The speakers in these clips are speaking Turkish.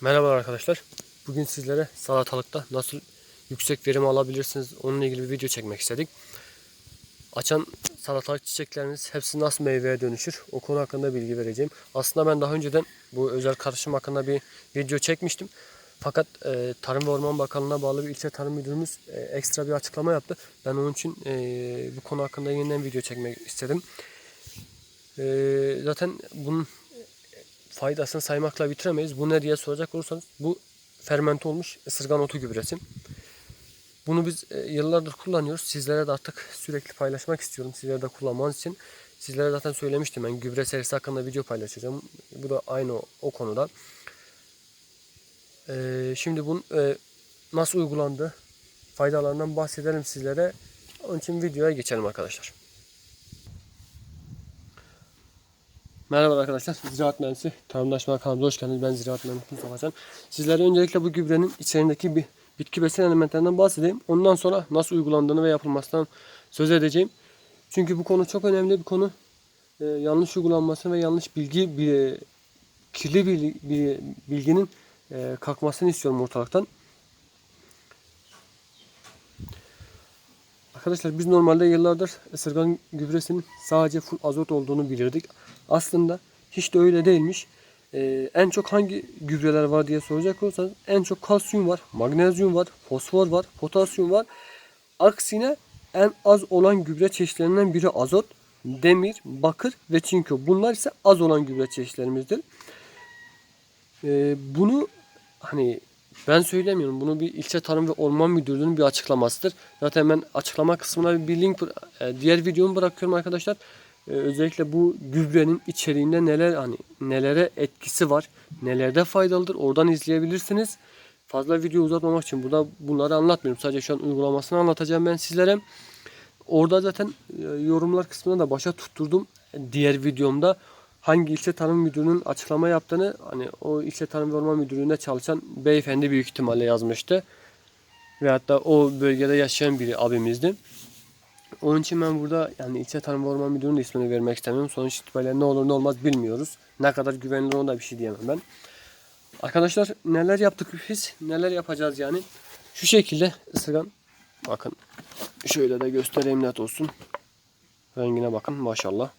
Merhaba arkadaşlar. Bugün sizlere salatalıkta nasıl yüksek verim alabilirsiniz onunla ilgili bir video çekmek istedik. Açan salatalık çiçekleriniz hepsi nasıl meyveye dönüşür o konu hakkında bilgi vereceğim. Aslında ben daha önceden bu özel karışım hakkında bir video çekmiştim. Fakat e, Tarım ve Orman Bakanlığı'na bağlı bir ilçe tarım müdürümüz e, ekstra bir açıklama yaptı. Ben onun için e, bu konu hakkında yeniden video çekmek istedim. E, zaten bunun faydasını saymakla bitiremeyiz. Bu ne diye soracak olursanız bu fermente olmuş ısırgan otu gübresi. Bunu biz e, yıllardır kullanıyoruz. Sizlere de artık sürekli paylaşmak istiyorum. Sizlere de kullanmanız için. Sizlere zaten söylemiştim ben gübre serisi hakkında video paylaşacağım. Bu da aynı o, o konuda. E, şimdi bunun e, nasıl uygulandığı faydalarından bahsedelim sizlere. Onun için videoya geçelim arkadaşlar. Merhaba arkadaşlar. Ziraat Mühendisi Tarımlaşma kanalımıza hoş geldiniz. Ben Ziraat Mühendisi Mustafa. Sizlere öncelikle bu gübrenin içerisindeki bir bitki besin elementlerinden bahsedeyim. Ondan sonra nasıl uygulandığını ve yapılmasından söz edeceğim. Çünkü bu konu çok önemli bir konu. Ee, yanlış uygulanması ve yanlış bilgi, bir, kirli bir, bir bilginin e, kalkmasını istiyorum ortalıktan. Arkadaşlar biz normalde yıllardır ısırgan gübresinin sadece full azot olduğunu bilirdik. Aslında hiç de öyle değilmiş. Ee, en çok hangi gübreler var diye soracak olursanız en çok kalsiyum var, magnezyum var, fosfor var, potasyum var. Aksine en az olan gübre çeşitlerinden biri azot, demir, bakır ve çinko. Bunlar ise az olan gübre çeşitlerimizdir. Ee, bunu hani ben söylemiyorum. Bunu bir ilçe tarım ve orman müdürlüğünün bir açıklamasıdır. Zaten ben açıklama kısmına bir link e, diğer videomu bırakıyorum arkadaşlar. Ee, özellikle bu gübrenin içeriğinde neler hani nelere etkisi var, nelerde faydalıdır oradan izleyebilirsiniz. Fazla video uzatmamak için burada bunları anlatmıyorum. Sadece şu an uygulamasını anlatacağım ben sizlere. Orada zaten e, yorumlar kısmına da başa tutturdum. Diğer videomda hangi ilçe tarım müdürünün açıklama yaptığını hani o ilçe tarım ve orman müdürlüğünde çalışan beyefendi büyük ihtimalle yazmıştı. Ve hatta o bölgede yaşayan biri abimizdi. Onun için ben burada yani ilçe tarım ve orman müdürünün ismini vermek istemiyorum. Sonuç itibariyle ne olur ne olmaz bilmiyoruz. Ne kadar güvenilir ona da bir şey diyemem ben. Arkadaşlar neler yaptık biz? Neler yapacağız yani? Şu şekilde ısırgan. Bakın. Şöyle de göstereyim net olsun. Rengine bakın maşallah.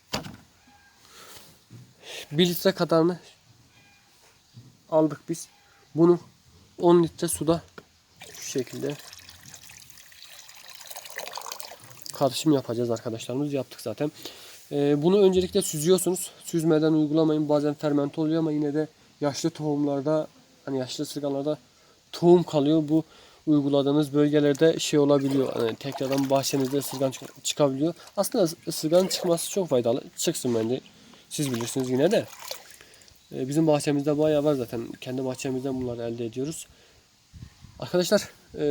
1 litre kadarını aldık biz. Bunu 10 litre suda şu şekilde karışım yapacağız arkadaşlarımız. Yaptık zaten. Ee, bunu öncelikle süzüyorsunuz. Süzmeden uygulamayın. Bazen fermente oluyor ama yine de yaşlı tohumlarda hani yaşlı ısırganlarda tohum kalıyor. Bu uyguladığınız bölgelerde şey olabiliyor. Hani tekrardan bahçenizde ısırgan çık- çıkabiliyor. Aslında ısırgan çıkması çok faydalı. Çıksın bence. Siz bilirsiniz yine de. Ee, bizim bahçemizde bayağı var zaten. Kendi bahçemizden bunları elde ediyoruz. Arkadaşlar e,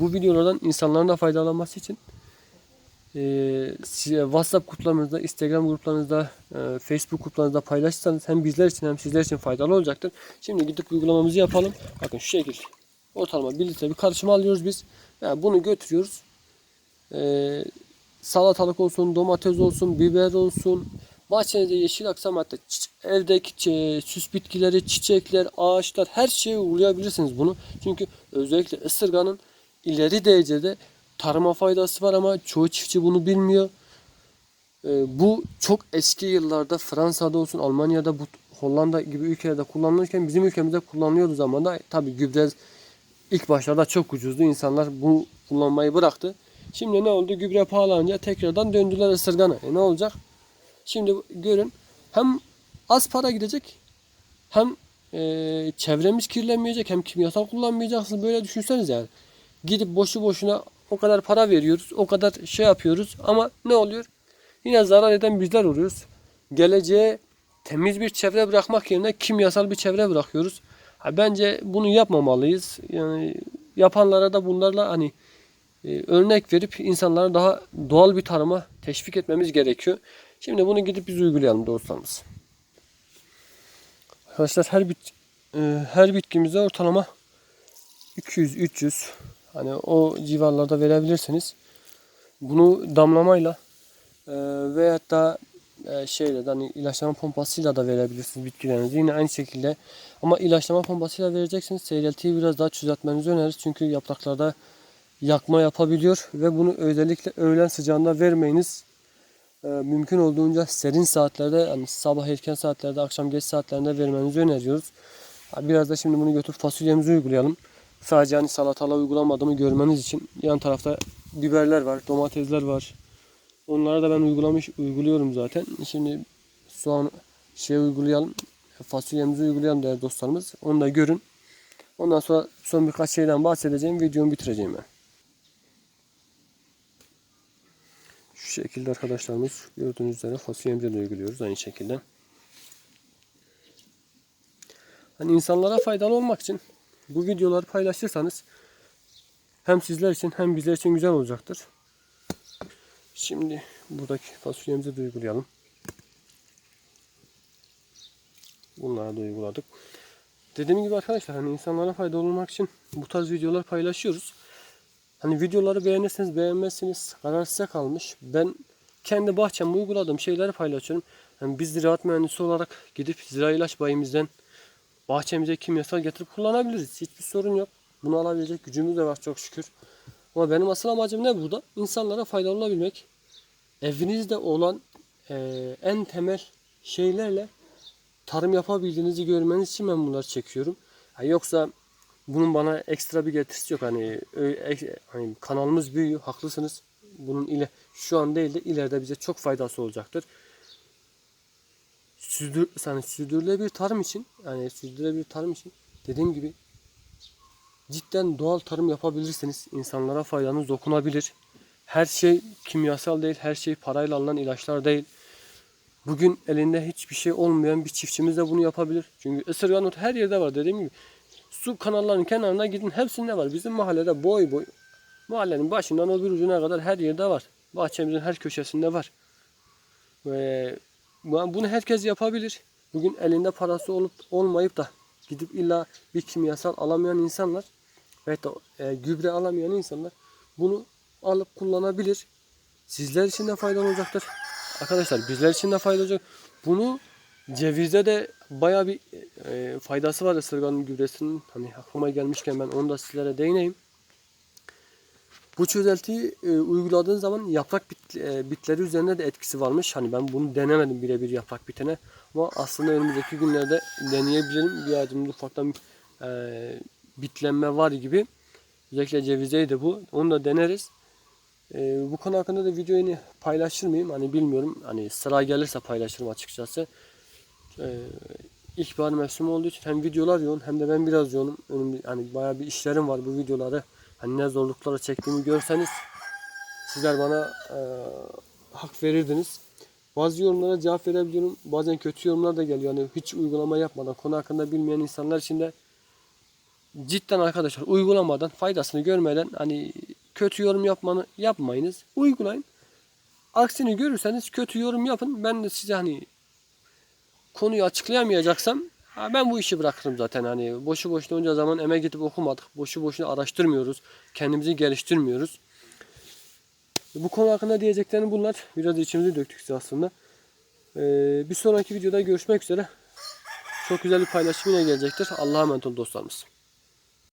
bu videolardan insanların da faydalanması için e, WhatsApp gruplarınızda, Instagram gruplarınızda, e, Facebook gruplarınızda paylaşırsanız hem bizler için hem sizler için faydalı olacaktır. Şimdi gidip uygulamamızı yapalım. Bakın şu şekil. Ortalama 1 litre bir karışım alıyoruz biz. Yani bunu götürüyoruz. Salatalık olsun, domates olsun, biber olsun. Bahçenizde yeşil aksam hatta çiç- evdeki süs bitkileri, çiçekler, ağaçlar her şeye uygulayabilirsiniz bunu. Çünkü özellikle ısırganın ileri derecede tarıma faydası var ama çoğu çiftçi bunu bilmiyor. Ee, bu çok eski yıllarda Fransa'da olsun, Almanya'da, bu Hollanda gibi ülkelerde kullanılırken bizim ülkemizde kullanılıyordu zamanında. Tabi gübre ilk başlarda çok ucuzdu. İnsanlar bu kullanmayı bıraktı. Şimdi ne oldu? Gübre pahalanınca tekrardan döndüler ısırgana. E ne olacak? Şimdi görün hem az para gidecek hem e, çevremiz kirlenmeyecek hem kimyasal kullanmayacaksınız. Böyle düşünseniz yani. Gidip boşu boşuna o kadar para veriyoruz. O kadar şey yapıyoruz ama ne oluyor? Yine zarar eden bizler oluyoruz. Geleceğe temiz bir çevre bırakmak yerine kimyasal bir çevre bırakıyoruz. Ha, bence bunu yapmamalıyız. Yani yapanlara da bunlarla hani e, örnek verip insanlara daha doğal bir tarıma teşvik etmemiz gerekiyor. Şimdi bunu gidip biz uygulayalım dostlarımız. Arkadaşlar her bit e, her bitkimize ortalama 200 300 hani o civarlarda verebilirsiniz. Bunu damlamayla e, veyahut da e, şeyle hani ilaçlama pompasıyla da verebilirsiniz bitkilerinizi. Yine aynı şekilde ama ilaçlama pompasıyla vereceksiniz. Seyreltiyi biraz daha çözeltmenizi öneririz. Çünkü yapraklarda yakma yapabiliyor ve bunu özellikle öğlen sıcağında vermeyiniz. E, mümkün olduğunca serin saatlerde hani sabah erken saatlerde akşam geç saatlerinde vermenizi öneriyoruz. Biraz da şimdi bunu götürüp fasulyemizi uygulayalım. Sadece hani salatalığa uygulamadığımı görmeniz için yan tarafta biberler var, domatesler var. Onlara da ben uygulamış uyguluyorum zaten. Şimdi soğan şey uygulayalım. Fasulyemizi uygulayalım değerli dostlarımız. Onu da görün. Ondan sonra son birkaç şeyden bahsedeceğim. Videomu bitireceğim ben. Şu şekilde arkadaşlarımız gördüğünüz üzere fasulyemizi de uyguluyoruz aynı şekilde. Hani insanlara faydalı olmak için bu videoları paylaşırsanız hem sizler için hem bizler için güzel olacaktır. Şimdi buradaki fasulyemizi de uygulayalım. Bunları da uyguladık. Dediğim gibi arkadaşlar hani insanlara faydalı olmak için bu tarz videolar paylaşıyoruz. Hani videoları beğenirsiniz beğenmezsiniz karar size kalmış. Ben kendi bahçemde uyguladığım şeyleri paylaşıyorum. Yani biz ziraat mühendisi olarak gidip zira ilaç bayimizden bahçemize kimyasal getirip kullanabiliriz. Hiçbir sorun yok. Bunu alabilecek gücümüz de var çok şükür. Ama benim asıl amacım ne burada? İnsanlara faydalı olabilmek. Evinizde olan eee, en temel şeylerle tarım yapabildiğinizi görmeniz için ben bunları çekiyorum. Ha, yoksa bunun bana ekstra bir getirisi yok. Hani, ö- ek- hani kanalımız büyüyor, haklısınız. Bunun ile şu an değil de ileride bize çok faydası olacaktır. Sürdür, yani sürdürülebilir tarım için, yani sürdürülebilir tarım için dediğim gibi cidden doğal tarım yapabilirsiniz. İnsanlara faydanız dokunabilir. Her şey kimyasal değil, her şey parayla alınan ilaçlar değil. Bugün elinde hiçbir şey olmayan bir çiftçimiz de bunu yapabilir. Çünkü ısırgan her yerde var dediğim gibi. Su kanallarının kenarına gidin hepsinde var. Bizim mahallede boy boy mahallenin başından o bir ucuna kadar her yerde var. Bahçemizin her köşesinde var. Ve bu- bunu herkes yapabilir. Bugün elinde parası olup olmayıp da gidip illa bir kimyasal alamayan insanlar ve da e, gübre alamayan insanlar bunu alıp kullanabilir. Sizler için de faydalı olacaktır. Arkadaşlar bizler için de faydalı olacak. Bunu cevizde de baya bir e, faydası var ısırganın gübresinin. Hani aklıma gelmişken ben onu da sizlere değineyim. Bu çözeltiyi e, uyguladığın zaman yaprak bit, e, bitleri üzerinde de etkisi varmış. Hani ben bunu denemedim birebir yaprak bitene. Ama aslında önümüzdeki günlerde deneyebilirim. Bir ağacımda ufaktan e, bitlenme var gibi. Özellikle cevizdeydi bu. Onu da deneriz. E, bu konu hakkında da videoyu paylaşır mıyım? Hani bilmiyorum. Hani sıra gelirse paylaşırım açıkçası. E, ilkbahar mevsimi olduğu için hem videolar yoğun hem de ben biraz yoğunum. Önümde hani bayağı bir işlerim var bu videoları. Hani ne zorluklara çektiğimi görseniz sizler bana e, hak verirdiniz. Bazı yorumlara cevap verebiliyorum. Bazen kötü yorumlar da geliyor. Hani hiç uygulama yapmadan konu hakkında bilmeyen insanlar için de cidden arkadaşlar uygulamadan faydasını görmeden hani kötü yorum yapmanı yapmayınız. Uygulayın. Aksini görürseniz kötü yorum yapın. Ben de size hani konuyu açıklayamayacaksam ben bu işi bırakırım zaten hani boşu boşuna onca zaman emek gidip okumadık. Boşu boşuna araştırmıyoruz. Kendimizi geliştirmiyoruz. Bu konu hakkında diyeceklerim bunlar. Biraz içimizi döktük size aslında. Ee, bir sonraki videoda görüşmek üzere. Çok güzel bir paylaşım yine gelecektir. Allah'a emanet olun dostlarımız.